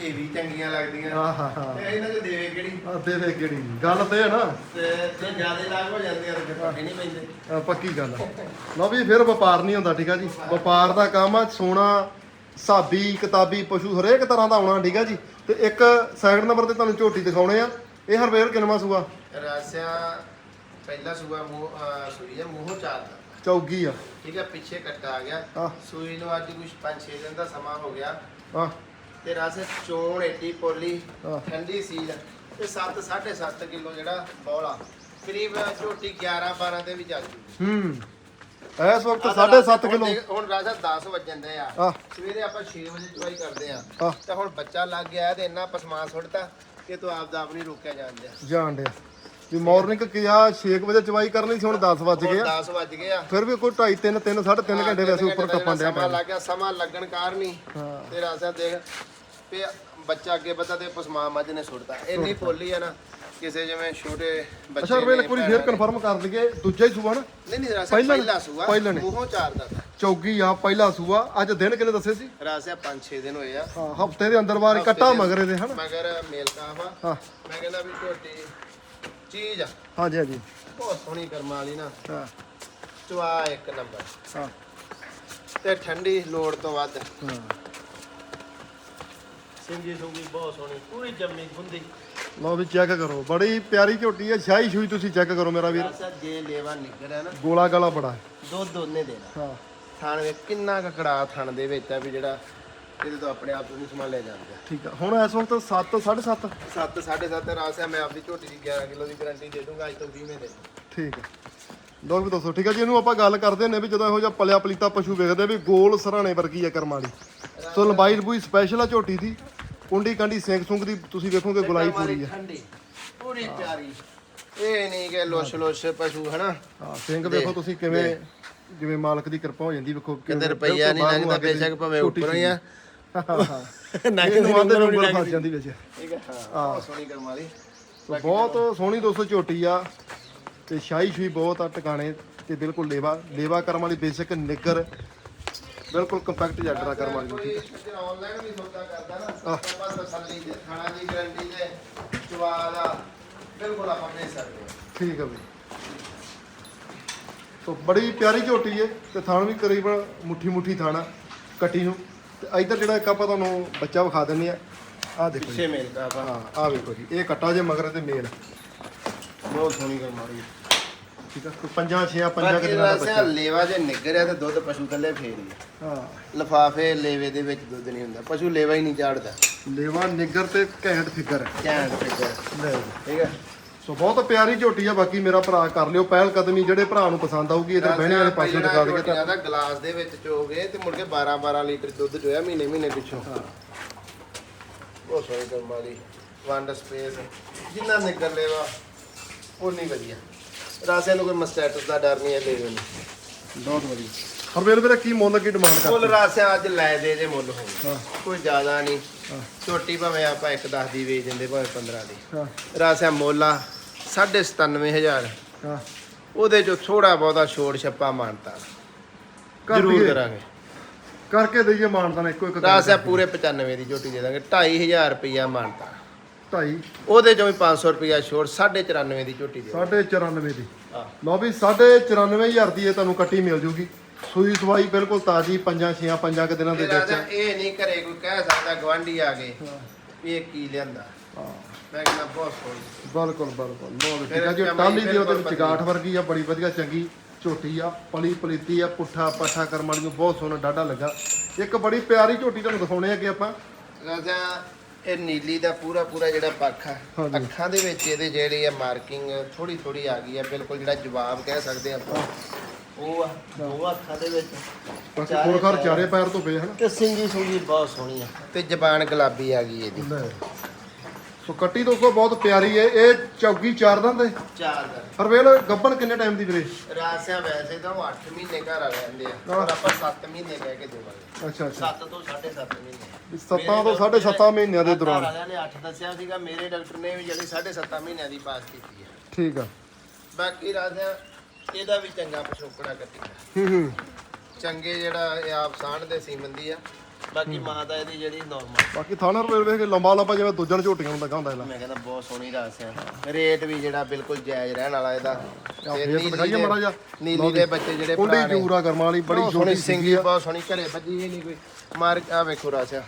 B: ਇਹ ਵੀ ਚੰਗੀਆਂ ਲੱਗਦੀਆਂ
A: ਹਾਂ ਹਾਂ ਹਾਂ।
B: ਤੇ ਇਹਨਾਂ ਚ ਦੇਵੇ ਕਿਹੜੀ?
A: ਆ ਦੇ ਦੇ ਕਿਹੜੀ? ਗੱਲ ਤੇ ਹੈ ਨਾ।
B: ਤੇ ਜੇ ਜ਼ਿਆਦਾ ਲਾਗ ਹੋ ਜਾਂਦੇ ਆ ਤਾਂ ਪੱਕੇ ਨਹੀਂ ਪੈਂਦੇ।
A: ਆ, ਪੱਕੀ ਗੱਲ ਆ। ਲਓ ਵੀ ਫਿਰ ਵਪਾਰ ਨਹੀਂ ਹੁੰਦਾ ਠੀਕ ਆ ਜੀ। ਵਪਾਰ ਦਾ ਕੰਮ ਆ ਸੋਨਾ ਸਾਬੀ ਕਿਤਾਬੀ ਪਸ਼ੂ ਹਰੇਕ ਤਰ੍ਹਾਂ ਦਾ ਆਉਣਾ ਠੀਕ ਆ ਜੀ। ਤੇ ਇੱਕ ਸੈਕਿੰਡ ਨੰਬਰ ਤੇ ਤੁਹਾਨੂੰ ਝੋਟੀ ਦਿਖਾਉਣੇ ਆ। ਇਹ ਹਰਵੇਰ ਕਿੰਨਵਾਂ ਸੂਆ?
B: ਰਾਸਿਆ ਪਹਿਲਾ ਸੂਆ ਮੂੰਹ ਅਹ ਸੂਈ ਹੈ ਮੂੰਹੋਂ ਚਾਰ ਦਾ।
A: ਚੌਗੀ ਆ।
B: ਠੀਕ ਹੈ ਪਿੱਛੇ ਕੱਟਾ ਆ ਗਿਆ।
A: ਆਹ।
B: ਸੂਈ ਨੂੰ ਅੱਜ ਕੁਝ 5-6 ਦਿਨ ਦਾ ਸਮਾਂ ਹੋ ਗਿਆ।
A: ਆ
B: ਤੇ ਰਸ ਚੋਣ ਏਡੀ ਪੋਲੀ। ਠੰਡੀ ਸੀਲ ਤੇ 7 7.5 ਕਿਲੋ ਜਿਹੜਾ ਬੌਲਾ ਕਰੀਬ ਝੋਟੀ 11 12 ਦੇ ਵੀ ਚੱਲ ਜੂ
A: ਹੂੰ। ਇਸ ਵਕਤ 7.5 ਕਿਲੋ।
B: ਹੁਣ ਰਾਜਾ 10 ਵਜਣ ਦੇ ਆ। ਸਵੇਰੇ ਆਪਾਂ 6 ਵਜੇ ਚੁਆਈ ਕਰਦੇ ਆ। ਤੇ ਹੁਣ ਬੱਚਾ ਲੱਗ ਗਿਆ ਤੇ ਇੰਨਾ ਪਸਮਾਨ ਸੁੱਟਦਾ ਕਿ ਤੂੰ ਆਪ ਦਾ ਆਪ ਨਹੀਂ ਰੋਕਿਆ ਜਾਂਦੇ
A: ਜਾਣ ਡਿਆ ਵੀ ਮਾਰਨਿੰਗ ਕਿਹਾ 6 ਵਜੇ ਚਵਾਈ ਕਰਨੀ ਸੀ ਹੁਣ 10 ਵੱਜ ਗਏ
B: ਹੁਣ
A: ਆ
B: 10 ਵੱਜ ਗਏ ਆ।
A: ਫਿਰ ਵੀ ਕੋਈ 2.5 3 3 3.5 ਘੰਟੇ ਵੈਸੇ ਉੱਪਰ ਟੱਪਣ ਡਿਆ
B: ਸਮਾਂ
A: ਪਿਆ
B: ਲੱਗ ਗਿਆ ਸਮਾਂ ਲੱਗਣ ਕਾਰਨ ਹੀ।
A: ਹਾਂ।
B: ਤੇ ਰਾਜਾ ਦੇਖ ਤੇ ਬੱਚਾ ਅੱਗੇ ਵਧਦਾ ਤੇ ਪਸਮਾਨ ਮੱਝ ਨੇ ਸੁੱਟਦਾ ਇੰਨੀ ਪੋਲੀ ਆ ਨਾ ਕਿਸੇ ਜਿਵੇਂ ਛੋਟੇ ਬੱਚੇ
A: ਅੱਛਾ ਰਵੇਲ ਇੱਕ ਵਾਰੀ ਫੇਰ ਕਨਫਰਮ ਕਰ ਦਈਏ ਦੂਜਾ ਹੀ ਸੂਆ ਨਾ?
B: ਨਹੀਂ ਨਹੀਂ ਰਾਜਾ
A: ਪਹਿਲਾਂ-
B: ਪਹਿਲਾ ਸੂਆ
A: ਪਹਿਲਾਂ ਨੇ।
B: ਮੂੰਹੋਂ ਚਾਰ ਦਾ
A: ਚੌਗੀ ਆ ਪਹਿਲਾ ਸੂਆ। ਅੱਜ ਦਿਨ ਕਿੰਨੇ ਦੱਸੇ ਸੀ?
B: ਰਾਜਾ 5-6 ਦਿਨ ਹੋਏ ਆ।
A: ਹਾਂ ਹਫ਼ਤੇ ਦੇ ਅੰਦਰ ਬਾਹਰ ਕੱਟਾ ਮਗਰੇ ਦੇ ਹਨ?
B: ਮਗਰ ਮੇਲ ਕਾਫਾ
A: ਹਾਂ।
B: ਮੈਂ ਕਹਿੰਦਾ ਵੀ ਝੋਟੀ ਚੀਜ਼ ਆ।
A: ਹਾਂਜੀ ਹਾਂਜੀ।
B: ਬਹੁਤ ਸੋਹਣੀ ਕਰਮਾਂ ਵਾਲੀ ਨਾ।
A: ਹਾਂ।
B: ਚਵਾ ਇੱਕ ਨੰਬਰ।
A: ਹਾਂ।
B: ਤੇ ਠੰਡੀ ਲੋੜ ਤੋਂ ਵੱਧ।
A: ਹਾਂ।
B: ਸਿੰਗੀ ਸੁੰਗੀ ਬਹੁਤ ਸੋਹਣੀ ਪੂਰੀ ਜੰਮੀ ਗੁੰਦੀ।
A: ਲਓ ਵੀ ਚੈੱਕ ਕਰੋ ਬੜੀ ਪਿਆਰੀ ਝੋਟੀ ਹੈ ਸ਼ਾਹੀ ਸ਼ੂਈ ਤੁਸੀਂ ਚੈੱਕ ਕਰੋ ਮੇਰਾ ਵੀਰ।
B: ਰਾਜਾ ਜੇ ਲੇਵਾ ਨਿਕਲਿਆ ਨਾ।
A: ਗੋਲਾ ਗਾਲਾ ਬੜਾ ਹੈ।
B: ਦੁੱਧ ਉਹਨੇ ਦੇਣਾ।
A: ਹਾਂ।
B: ਥਣ ਵੇ ਕਿੰਨਾ ਕਕੜਾ ਥਣ ਦੇ ਵਿੱਚ ਆ ਵੀ ਜਿਹੜਾ ਇਹਦੇ ਤੋਂ ਆਪਣੇ ਆਪ ਨੂੰ ਲੈ ਜਾਂਦਾ।
A: ਠੀਕ ਆ ਹੁਣ ਇਸ ਵਕਤ 7 7.5
B: 7 7.5 ਰਾਸ ਹੈ ਮੈਂ ਆਪਦੀ ਝੋਟੀ ਦੀ 11 ਕਿਲੋ ਦੀ ਗਾਰੰਟੀ ਦੇ ਦੂੰਗਾ ਅੱਜ ਤੋਂ 20ਵੇਂ ਦਿਨ।
A: ਠੀਕ ਹੈ ਲੋਕ ਵੀ ਦੱਸੋ ਠੀਕ ਹੈ ਜੀ ਇਹਨੂੰ ਆਪਾਂ ਗੱਲ ਕਰਦੇ ਨੇ ਵੀ ਜਦੋਂ ਇਹੋ ਜਿਹਾ ਪਲਿਆ ਪਲੀਤਾ ਪਸ਼ੂ ਵੇਖਦੇ ਵੀ ਗੋਲ ਸਰਾਣੇ ਵਰਗੀ ਆ ਕਰਮਾਂ ਦੀ ਸੋ ਲੰਬਾਈ ਲੰਬੂਈ ਸਪੈਸ਼ਲ ਆ ਝੋਟੀ ਦੀ। ਕੁੰਡੀ ਕੰਡੀ ਸਿੰਘ ਸੁੰਗ ਦੀ ਤੁਸੀਂ ਵੇਖੋਗੇ ਗੁਲਾਈ ਪੂਰੀ ਆ।
B: ਠੰਡੀ ਪੂਰੀ ਪਿਆਰੀ ਇਹ ਨਹੀਂ ਕਿ ਲੋਸ਼ ਲੋਸ਼ ਪਸ਼ੂ ਹਨਾ?
A: ਹਾਂ ਸਿੰਘ ਵੇਖੋ ਤੁਸੀਂ ਕਿਵੇਂ ਜਿਵੇਂ ਮਾਲਕ ਦੀ ਕਿਰਪਾ ਹੋ ਜਾਂਦੀ ਵੇਖੋ
B: ਕਿਤੇ ਰੁਪਈਆ ਨਹੀਂ ਲੰਘਦਾ
A: ਕੇ
B: ਬੇਸ਼ੱਕ ਭਾਵੇਂ ਉੱਪਰੋਂ ਹੀ ਆ।
A: ਨਾ ਆਂਦੇ ਨੂੰ ਉਂਗਲ ਫਸ ਜਾਂਦੀ ਵਿੱਚ।
B: ਠੀਕ ਹੈ ਹਾਂ। ਸੋਹਣੀ ਕਰਮ ਵਾਲੀ
A: ਸੋ ਬਹੁਤ ਸੋਹਣੀ ਦੋਸਤੋ ਝੋਟੀ ਆ ਤੇ ਸ਼ਾਹੀ ਸ਼ੂਈ ਬਹੁਤ ਆ ਟਿਕਾਣੇ ਤੇ ਬਿਲਕੁਲ ਲੇਵਾ ਲੇਵਾ ਕਰਮ ਵਾਲੀ ਬੇਸਿਕ ਨਿੱਗਰ ਬਿਲਕੁਲ ਕੰਪੈਕਟ ਜੱਟਰਾ ਕਰਮ ਵਾਲੀ
B: ਕੋਈ ਜਿਹੜਾ ਆਨਲਾਈਨ ਵੀ ਸੌਦਾ ਕਰਦਾ ਨਾ
A: ਆਹ।
B: ਆਪਾਂ ਤਸੱਲੀ ਦੇ ਖਾਣਾ ਦੀ ਗਾਰੰਟੀ ਦੇ ਸਵਾਦ ਆ ਬਿਲਕੁਲ ਆਪਾਂ ਦੇ ਸਕਦੇ ਹਾਂ।
A: ਠੀਕ ਹੈ ਬਈ। ਸੋ ਬੜੀ ਪਿਆਰੀ ਝੋਟੀ ਹੈ ਤੇ ਥਾਣ ਵੀ ਕਰੀਬਨ ਮੁੱਠੀ ਮੁੱਠੀ ਥਾਣਾ ਕੱਟੀ ਨੂੰ। ਤੇ ਇਧਰ ਜਿਹੜਾ ਇੱਕ ਆਪਾਂ ਤੁਹਾਨੂੰ ਬੱਚਾ ਵਿਖਾ ਦਿੰਨੇ ਆ ਆਹ ਦੇਖੋ ਜੀ।
B: ਪਿੱਛੇ ਮਿਲਦਾ ਆਪਾਂ।
A: ਹਾਂ ਆਹ ਵੇਖੋ ਜੀ ਇਹ ਕੱਟਾ ਜੇ ਮਗਰ ਤੇ ਮੇਲ।
B: ਬਹੁਤ ਸੋਹਣੀ ਕਰਮ ਵਾਲੀ
A: ਠੀਕ ਆ ਕੋਈ ਪੰਜਾਂ ਛੇਆਂ ਪੰਜਾਂ ਕੁ
B: ਬਾਕੀ
A: ਦਿਨਾਂ ਦਾ
B: ਰਾਸਿਆ
A: ਬੱਚਾ।
B: ਲੇਵਾ ਜੇ ਨਿੱਗਰਿਆ ਤੇ ਦੁੱਧ ਪਸ਼ੂ ਥੱਲੇ ਫੇਰ ਹੀ
A: ਹਾਂ।
B: ਲਫਾਫੇ ਲੇਵੇ ਦੇ ਵਿੱਚ ਦੁੱਧ ਨਹੀਂ ਹੁੰਦਾ ਪਸ਼ੂ ਲੇਵਾ ਹੀ ਨਹੀਂ ਚਾੜਦਾ
A: ਲੇਵਾ ਨਿੱਗਰ ਤੇ ਘੈਂਟ ਫਿਕਰ ਹੈ।
B: ਘੈਂਟ ਫਿਕਰ।
A: ਲੈ ਜੀ।
B: ਠੀਕ ਹੈ
A: ਸੋ ਬਹੁਤ ਪਿਆਰੀ ਝੋਟੀ ਆ ਬਾਕੀ ਮੇਰਾ ਭਰਾ ਕਰ ਲਿਓ ਪਹਿਲ ਕਦਮੀ ਜਿਹੜੇ ਭਰਾ ਨੂੰ ਪਸੰਦ ਆਊਗੀ ਇਧਰ ਬਹਿਣੇ ਵਾਲੇ ਪਾਸੇ ਦਿਖਾ ਦਈਏ ਤਾਂ
B: ਦਾ ਗਲਾਸ ਦੇ ਵਿੱਚ ਚੋਗੇ ਤੇ ਮੁੜ ਕੇ 12 12 ਲੀਟਰ ਦੁੱਧ ਚੋਇਆ ਮਹੀਨੇ ਮਹੀਨੇ ਪਿੱਛੋਂ। ਬਹੁਤ ਸੋਹਣੀ ਕਰਮ ਵਾਲੀ ਵੰਡ ਸਪੇਸ ਜਿੰਨਾ ਨਿਕਲ ਲੇਵਾ ਉਨੀ ਵਧੀਆ। ਰਾਸਿਆਂ ਨੂੰ ਕੋਈ ਮਸਟੈਟਸ ਦਾ ਡਰ ਨਹੀਂ ਹੈ ਲੈਵੇ ਨੂੰ
A: ਬਹੁਤ ਵਧੀਆ। ਹਰਵੇਲ ਵੀਰੇ ਕੀ ਮੁੱਲ ਕੀ ਡਿਮਾਂਡ
B: ਮੁੱਲ
A: ਕਰਦੇ
B: ਰਾਸਿਆਂ ਅੱਜ ਲੈ ਦੇ ਜੇ ਮੁੱਲ ਹੋਊ
A: ਹਾਂ।
B: ਕੋਈ ਜ਼ਿਆਦਾ ਨਹੀਂ।
A: ਹਾਂ।
B: ਛੋਟੀ ਭਾਵੇਂ ਆਪਾਂ ਇੱਕ 10 ਦੀ ਵੇਚ ਦਿੰਦੇ ਭਾਵੇਂ 15 ਦੀ।
A: ਹਾਂ।
B: ਰਾਸਿਆ ਮੁੱਲ ਆ 97500
A: ਹਾਂ।
B: ਉਹਦੇ ਚੋਂ ਥੋੜਾ ਬਹੁਤਾ ਛੋੜ ਛੱਪਾ ਮਾਨਤਾ।
A: ਕਰ
B: ਜ਼ਰੂਰ
A: ਦਈਏ।
B: ਕਰਾਂਗੇ।
A: ਕਰਕੇ ਦਈਏ ਮਾਨਦਾਨ ਇੱਕੋ ਇੱਕ
B: ਰਾਸਿਆ ਪੂਰੇ 95 ਦੀ ਝੋਟੀ ਦੇ ਦਾਂਗੇ। 2500 ਰੁਪਇਆ ਮਾਨਤਾ।
A: ਢਾਈ।
B: ਉਹਦੇ ਚੋਂ ਵੀ 500 ਰੁਪਇਆ ਛੋੜ 9.5 ਦੀ ਝੋਟੀ ਦੇ
A: ਸਾਢੇ 94 ਦੀ।
B: ਹਾਂ।
A: ਲਓ ਵੀ ਸਾਢੇ 94000 ਦੀ ਇਹ ਤੁਹਾਨੂੰ ਕੱਟੀ ਮਿਲ ਜੂਗੀ। ਸੂਈ ਸਵਾਈ ਬਿਲਕੁਲ ਤਾਜ਼ੀ ਪੰਜਾਂ ਛੇਆਂ ਪੰਜਾਂ ਕੁ ਦਿਨਾਂ ਦੇ ਵਿੱਚ।
B: ਇਹ ਨਹੀਂ ਘਰੇ ਕੋਈ ਕਹਿ ਸਕਦਾ ਗਵਾਂਢੀ ਆ ਗਏ। ਵੀ ਇਹ ਕੀ ਲਿਆਂਦਾ?
A: ਹਾਂ।
B: ਮੈਂ ਕਹਿੰਦਾ ਬਹੁਤ ਸੋਹਣੀ।
A: ਬਿਲਕੁਲ ਬਿਲਕੁਲ। ਲਓ ਵੀ ਠੀਕ ਆ ਜੀ
B: ਕਮਾਈ
A: ਟਾਲੀ ਦੀ ਉਹਦੇ ਵਿੱਚ ਗਾਠ ਵਰਗੀ ਆ ਬੜੀ ਵਧੀਆ ਚੰਗੀ ਝੋਟੀ ਆ। ਪਲੀ ਪਲੀਤੀ ਆ ਪੁੱਠਾ ਪੱਠਾ ਕਰਮ ਵਾਲੀ ਨੂੰ ਬਹੁਤ ਸੋਹਣਾ ਡਾਢਾ ਲੱਗਾ। ਇੱਕ ਬੜੀ ਪਿਆਰੀ ਝੋਟੀ ਤੁਹਾਨੂੰ ਦਿਖਾਉਣੇ ਆ ਕਿ ਆਪਾਂ।
B: ਰਾਜਾ ਇਹ ਨੀਲੀ ਦਾ ਪੂਰਾ ਪੂਰਾ ਜਿਹੜਾ ਪੱਖ ਆ
A: ਹਾਂਜੀ।
B: ਅੱਖਾਂ ਦੇ ਵਿੱਚ ਇਹਦੇ ਜਿਹੜੀ ਆ ਮਾਰਕਿੰਗ ਥੋੜੀ ਥੋੜੀ ਆ ਗਈ ਆ ਬਿਲਕੁਲ ਜਿਹੜਾ ਜਵਾਬ ਕਹਿ ਸਕਦੇ ਆਪਾਂ। ਉਹ ਆ ਉਹ ਅੱਖਾਂ ਦੇ ਵਿੱਚ।
A: ਬਾਕੀ
B: ਚਾਰੇ ਪੈਰ।
A: ਚਾਰੇ ਪੈਰ ਤੋਂ ਪਏ ਹਨ
B: ਤੇ ਸਿੰਗੀ ਸੁੰਗੀ ਬਹੁਤ ਸੋਹਣੀ ਆ। ਤੇ ਜ਼ਬਾਨ ਗੁਲਾਬੀ ਆ ਗਈ ਇਹਦੀ।
A: ਲੈ। ਸੋ ਕੱਟੀ ਦੋਸਤੋ ਬਹੁਤ ਪਿਆਰੀ ਹੈ ਇਹ ਚੌਗੀ ਚਾਰ ਦੰਦ ਹੈ
B: ਚਾਰ ਦਾ
A: ਹਰਵੇਲ ਗੱਬਣ ਕਿੰਨੇ ਟਾਈਮ ਦੀ ਵੀਰੇ?
B: ਰਾਸਿਆ ਵੈਸੇ ਤਾਂ ਉਹ 8 ਮਹੀਨੇ ਘਰ ਆ ਲੈਂਦੇ ਆ। ਪਰ ਆਪਾਂ 7 ਮਹੀਨੇ ਕਹਿ ਕੇ ਦੇਵਾਂਗੇ।
A: ਅੱਛਾ ਅੱਛਾ।
B: 7 ਤੋਂ 7.5 ਮਹੀਨੇ।
A: ਸੱਤਾਂ ਤੋਂ ਸਾਢੇ ਸੱਤਾਂ ਮਹੀਨਿਆਂ ਦੇ ਦੌਰਾਨ।
B: ਵਾਲਿਆਂ ਨੇ 8 ਦੱਸਿਆ ਸੀਗਾ ਮੇਰੇ ਡਾਕਟਰ ਨੇ ਵੀ ਜਿਹੜੀ 7.5 ਮਹੀਨਿਆਂ ਦੀ ਪਾਸ ਕੀਤੀ ਹੈ
A: ਠੀਕ ਆ।
B: ਬਾਕੀ ਰਾਸਿਆ ਇਹਦਾ ਵੀ ਚੰਗਾ ਪਿਛੋਕੜਾ ਕੱਟੀ
A: ਹੂੰ ਹੂੰ।
B: ਚੰਗੇ ਜਿਹੜਾ ਇਹ ਆਪ ਸਾਂਢ ਦੇ ਸੀਮਨ ਦੀ ਆ। ਬਾਕੀ ਮਾਂ ਦਾ ਇਹਦੀ ਜਿਹੜੀ ਨਾਰਮਲ
A: ਬਾਕੀ ਥਾਣਾ ਰਵੇਲ ਵੇਖ ਕੇ ਲੰਬਾ ਲੰਬਾ ਜਿਵੇਂ ਦੂਜਣ ਝੋਟੀਆਂ ਨੂੰ ਲੱਗਾ ਹੁੰਦਾ ਇਹਦਾ
B: ਮੈਂ ਕਹਿੰਦਾ ਬਹੁਤ ਸੋਹਣੀ ਰਾਸ ਆ। ਰੇਟ ਵੀ ਜਿਹੜਾ ਬਿਲਕੁਲ ਜਾਇਜ਼ ਰਹਿਣ ਵਾਲਾ ਇਹਦਾ। ਨੀਲੀ ਦੇ-
A: ਮਾੜਾ ਜਿਹਾ।
B: ਨੀਲੀ ਦੇ ਬੱਚੇ ਜਿਹੜੇ ਪੁਰਾਣੇ।
A: ਜੂਰਾ ਕਰਮਾਂ ਵਾਲੀ ਬੜੀ
B: ਸੋਹਣੀ
A: ਸਿੰਗੀ
B: ਬਹੁਤ ਸੋਹਣੀ ਘਰੇ ਵੱਜੀ ਇਹ ਨਹੀਂ ਕੋਈ। ਮਾਰ ਆ। ਵੇਖੋ ਰਾਸਿਆ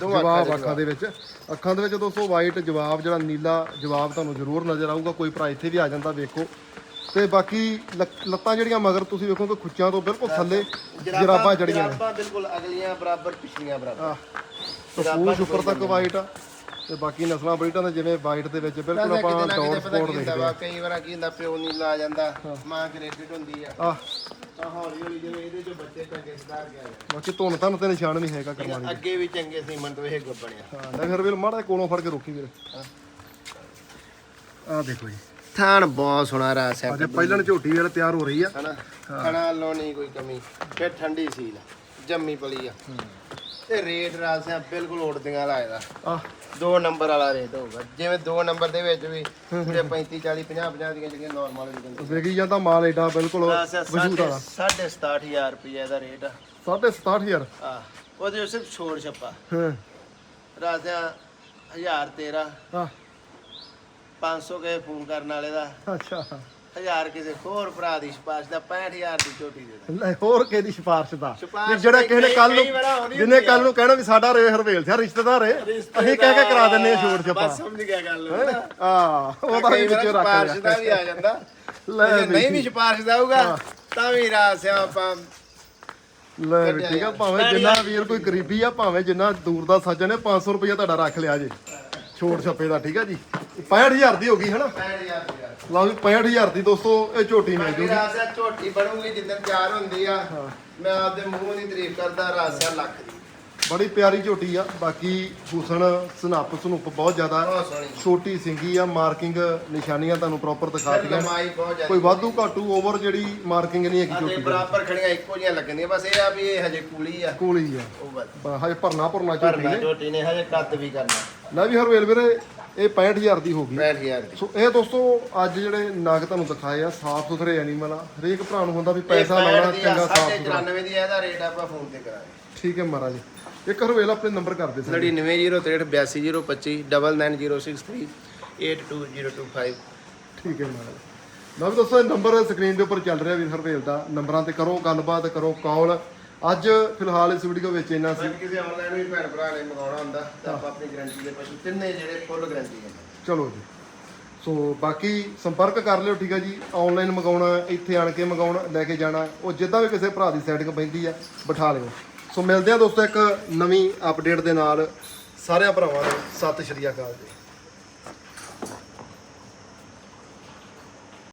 A: ਜਵਾਬ
B: ਅੱਖਾਂ
A: ਦੇ ਵਿੱਚ। ਅੱਖਾਂ ਦੇ ਵਿੱਚ ਦੋਸਤੋ ਵਾਈਟ ਜਵਾਬ ਜਿਹੜਾ ਨੀਲਾ ਜਵਾਬ ਤੁਹਾਨੂੰ ਜ਼ਰੂਰ ਨਜ਼ਰ ਆਊਗਾ। ਕੋਈ ਭਰਾ ਇੱਥੇ ਵੀ ਆ ਜਾਂਦਾ ਵੇਖੋ। ਤੇ ਬਾਕੀ ਲੱਕ- ਲੱਤਾਂ ਜਿਹੜੀਆਂ ਮਗਰ ਤੁਸੀਂ ਵੇਖੋਗੇ ਖੁੱਚਾਂ ਤੋਂ ਬਿਲਕੁਲ ਥੱਲੇ ਜਰਾਬਾਂ ਜੜੀਆਂ ਨੇ।
B: ਜਰਾਬਾਂ ਬਿਲਕੁਲ ਅਗਲੀਆਂ ਬਰਾਬਰ ਪਿਛਲੀਆਂ ਬਰਾਬਰ।
A: ਆਹ ਸਪੂਸ਼ ਉੱਪਰ ਤੱਕ ਵਾਈਟ ਆ। ਤੇ ਬਾਕੀ ਨਸਲਾਂ ਬਰੀਟਾਂ ਦੇ ਜਿਵੇਂ ਵਾਈਟ ਦੇ ਵਿੱਚ ਬਿਲਕੁਲ ਆਪਾਂ ਡੌਟ ਸਪੋਰਟ
B: ਕੀ
A: ਦੇਖਦੇ ਆ
B: ਕਈ ਵਾਰ ਕੀ ਹੁੰਦਾ ਪਿਓ ਨਹੀਂ ਲਾ ਜਾਂਦਾ ਮਾਂ ਕ੍ਰੈਡਿਟ ਹੁੰਦੀ ਆ।
A: ਆਹ।
B: ਤਾਂ ਹੌਲੀ ਹੌਲੀ ਜਿਵੇਂ ਇਹਦੇ ਚੋਂ ਬੱਚੇ ਟੰਗੇ ਸੁਧਾਰ ਗਿਆ
A: ਬਾਕੀ ਧੁਨ ਧਨ ਤੇ ਨਿਸ਼ਾਨ ਵੀ ਹੈਗਾ ਕਰਮਾਂ ਦੀ
B: ਅੱਗੇ ਵੀ ਚੰਗੇ ਸੀਮਨ ਤੋਂ ਇਹ ਗੱਬਣਿਆ।
A: ਹਾਂ ਲੈ ਫਿਰ ਵੀਰ ਮਾੜਾ ਜਿਹਾ ਕੋਲੋਂ ਫੜ ਕੇ ਰੋਕੀ ਵੀਰ। ਆਹ ਦੇਖੋ ਜੀ।
B: ਥਾਣ ਬਹੁਤ ਸੋਹਣਾ ਰਾਸ ਹੈ
A: ਅਜੇ ਪਹਿਲਣ ਝੋਟੀ ਵੇਲੇ ਤਿਆਰ ਹੋ ਰਹੀ ਆ।
B: ਹਨਾ? ਖਾਣਾ ਲੋ ਨਹੀਂ ਕੋਈ ਕਮੀ। ਫਿਰ ਠੰਡੀ ਸੀਲ ਜੰਮੀ ਪਲੀ ਆ। ਤੇ ਰੇਟ ਰਾਸ ਹੈ ਬਿਲਕੁਲ ਉੜਦੀਆਂ ਲਾਇਦਾ
A: ਆਹ।
B: ਦੋ ਨੰਬਰ ਵਾਲਾ ਰੇਟ ਹੋਊਗਾ। ਜਿਵੇਂ ਦੋ ਨੰਬਰ ਦੇ ਵਿੱਚ ਵੀ ਜੇ 35 40 50 50 ਦੀਆਂ ਜਿਹੜੀਆਂ ਨਾਰਮਲ ਵਿਕਣ
A: ਵੇਖੀ ਜਾਂਦਾ ਮਾਲ ਏਡਾ ਬਿਲਕੁਲ
B: ਹੈ
A: ਵਜੂਦ ਵਾਲਾ।
B: ਸਾਢੇ 67000 ਰੁਪਏ ਦਾ ਰੇਟ ਆ।
A: ਸਾਢੇ 67000
B: ਆ ਉਹਦੇ ਸਿਰਫ ਛੋੜ ਛੱਪਾ।
A: ਹਾਂ।
B: ਰਾਸ ਹੈ 1000 13
A: ਆਹ
B: 500 ਕੇ ਫੋਨ ਕਰਨ ਵਾਲੇ ਦਾ।
A: ਅੱਛਾ।
B: 1000 ਕਿਸੇ ਹੋਰ ਭਰਾ ਦੀ ਸਿਫਾਰਿਸ਼ ਦਾ 65000 ਦੀ ਝੋਟੀ ਦੇ ਦੇ।
A: ਲੈ ਹੋਰ ਕਿਹਦੀ ਸਿਫਾਰਿਸ਼ ਦਾ।
B: ਸਿਫਾਰਿਸ਼
A: ਵੀ ਜਿਹੜਾ ਕਿਸੇ ਨੇ ਕੱਲ
B: ਕਈ ਵਾਰ
A: ਨੂੰ ਜਿਹਨੇ ਕੱਲ ਨੂੰ ਕਹਿਣਾ ਵੀ ਸਾਡਾ ਰੇ ਹਰਵੇਲ ਸਿਆ ਰਿਸ਼ਤੇਦਾਰ ਏ ਅਸੀਂ ਕਹਿ ਕੇ ਕਰਾ ਦਿੰਨੇ ਆ ਛੋੜ ਛਪਾ
B: ਬਸ ਸਮਝ ਗਿਆ ਗੱਲ। ਨੂੰ ਨਾ।
A: ਆ ਉਹਦਾ ਵੀ
B: ਕਈ ਵਾਰ
A: ਵਿੱਚੋਂ ਰੱਖ
B: ਸਿਫਾਰਿਸ਼ ਦਾ ਵੀ ਆ ਜਾਂਦਾ।
A: ਲੈ
B: ਜੇ ਨਹੀਂ ਵੀ ਸਿਫਾਰਿਸ਼ ਦਾ ਤਾਂ ਵੀ ਰਾਸਿਆ ਆਪਾਂ
A: ਲੈ ਵੀ ਠੀਕ ਆ ਭਾਵੇਂ ਜਿੰਨਾ ਵੀਰ ਕੋਈ ਗਰੀਬੀ ਆ ਭਾਵੇਂ ਜਿੰਨਾ ਦੂਰ ਦਾ ਸੱਜਣ ਹੈ 500 ਰੁਪਇਆ ਤੁਹਾਡਾ ਰੱਖ ਲਿਆ ਜੇ। ਛੋੜ ਛੱਪੇ ਦਾ ਠੀਕ ਆ ਜੀ? 65000 ਦੀ ਹੋ ਗਈ ਹਨਾ?
B: 65000 ਰੁਪਇਆ
A: ਲਓ ਵੀ 65000 ਦੀ ਦੋਸਤੋ ਇਹ ਝੋਟੀ ਮਿਲ ਜੂਗੀ।
B: ਰਾਸਿਆ ਝੋਟੀ ਬਣੂਗੀ ਜਿੱਦਣ ਤਿਆਰ ਹੁੰਦੀ ਆ। ਮੈਂ ਆਪਦੇ ਮੂੰਹ ਦੀ ਤਾਰੀਫ ਕਰਦਾ ਰਾਸਿਆ ਲੱਖ ਦੀ।
A: ਬੜੀ ਪਿਆਰੀ ਝੋਟੀ ਆ ਬਾਕੀ ਹੁਸਨ ਸਨੱਪ ਸਨੂਪ ਬਹੁਤ ਜ਼ਿਆਦਾ
B: ਬਹੁਤ ਸੋਹਣੀ
A: ਛੋਟੀ ਸਿੰਗੀ ਆ ਮਾਰਕਿੰਗ ਨਿਸ਼ਾਨੀਆਂ ਤੁਹਾਨੂੰ ਪ੍ਰੋਪਰ।
B: ਲੰਮਾਈ ਬਹੁਤ ਜ਼ਿਆਦਾ
A: ਕੋਈ ਵਾਧੂ ਘਾਟੂ ਓਵਰ ਜਿਹੜੀ ਮਾਰਕਿੰਗ ਨਹੀਂ ਹੈਗੀ
B: ਤੇ
A: ਝੋਟੀ ਦੀ।
B: ਬਰਾਬਰ ਖੜੀਆਂ ਇੱਕੋ ਜਿਹੀਆਂ ਲੱਗਣੀਆਂ ਬਸ ਇਹ ਆ ਵੀ ਇਹ ਹਜੇ ਕੂਲੀ ਆ।
A: ਕੋਲ ਹੀ ਆ।
B: ਉਹ ਬਸ।
A: ਬ- ਹਜੇ ਭਰਨਾ ਭਰਨਾ ਝੋਟੀ
B: ਭਰਨਾ
A: ਨੇ।
B: ਝੋਟੀ ਨੇ ਹਜੇ ਕੱਦ ਵੀ ਕਰਨਾ।
A: ਲੈ ਵੀ ਹਰਵੇਲ ਵੀਰੇ ਇਹ 65000 ਦੀ ਹੋ ਗਈ।
B: 65000 ਦੀ।
A: ਸੋ ਇਹ ਦੋਸਤੋ ਅੱਜ ਜਿਹੜੇ ਨਗ ਤੁਹਾਨੂੰ ਦਿਖਾਏ ਆ ਸਾਫ਼ ਸੁਥਰੇ ਐਨੀਮਲ ਆ। ਹਰੇਕ ਭਰਾ ਨੂੰ ਹੁੰਦਾ ਵੀ ਪੈਸਾ ਲਾਉਣਾ ਚੰਗਾ ਸਾਫ਼ ਸੁਥਰਾ।
B: 94 ਦੀ ਇਹਦਾ ਰੇਟ ਆਪਾਂ ਫੋਨ ਤੇ ਕਰਾਂਗੇ।
A: ਠੀਕ ਹੈ ਮਹਾਰਾਜ। ਇੱਕ ਹਰਵੇਲ ਆਪਣੇ ਨੰਬਰ ਕਰ ਦੇ ਸਰ
B: 9903829025
A: ਠੀਕ ਹੈ ਮਹਾਰਾਜ। ਲਓ ਵੀ ਦੋਸਤੋ ਇਹ ਨੰਬਰ ਸਕਰੀਨ ਦੇ ਉੱਪਰ ਚੱਲ ਰਿਹਾ ਵੀਰ ਹਰਵੇਲ ਦਾ। ਨੰਬਰਾਂ ਤੇ ਕਰੋ ਗੱਲਬਾਤ ਕਰੋ ਕਾਲ ਅੱਜ ਫਿਲਹਾਲ ਇਸ ਵੀਡੀਓ ਵਿੱਚ ਇੰਨਾ ਸੀ।
B: ਬਾਕੀ ਕਿਸੇ ਆਨਲਾਈਨ ਵੀ ਭੈਣ ਭਰਾ ਨੇ ਮੰਗਾਉਣਾ ਹੁੰਦਾ ਤਾਂ ਆਪਾਂ ਆਪਣੀ ਗਾਰੰਟੀ ਦੇ ਪਸ਼ੂ ਤਿੰਨੇ ਜਿਹੜੇ ਫੁੱਲ ਗਾਰੰਟੀ ਦੇ
A: ਚਲੋ ਜੀ। ਸੋ ਬਾਕੀ ਸੰਪਰਕ ਕਰ ਲਿਓ ਠੀਕ ਹੈ ਜੀ। ਆਨਲਾਈਨ ਮੰਗਾਉਣਾ ਇੱਥੇ ਆਣ ਕੇ ਮੰਗਾਉਣਾ ਲੈ ਕੇ ਜਾਣਾ ਉਹ ਜਿੱਦਾਂ ਵੀ ਕਿਸੇ ਭਰਾ ਦੀ ਸੈਟਿੰਗ ਪੈਂਦੀ ਆ ਬਿਠਾ ਲਿਓ। ਸੋ ਮਿਲਦੇ ਆ ਦੋਸਤੋ ਇੱਕ ਨਵੀਂ ਅਪਡੇਟ ਦੇ ਨਾਲ। ਸਾਰਿਆਂ ਭਰਾਵਾਂ ਨੂੰ ਸਤਿ ਸ਼੍ਰੀ ਅਕਾਲ ਜੀ।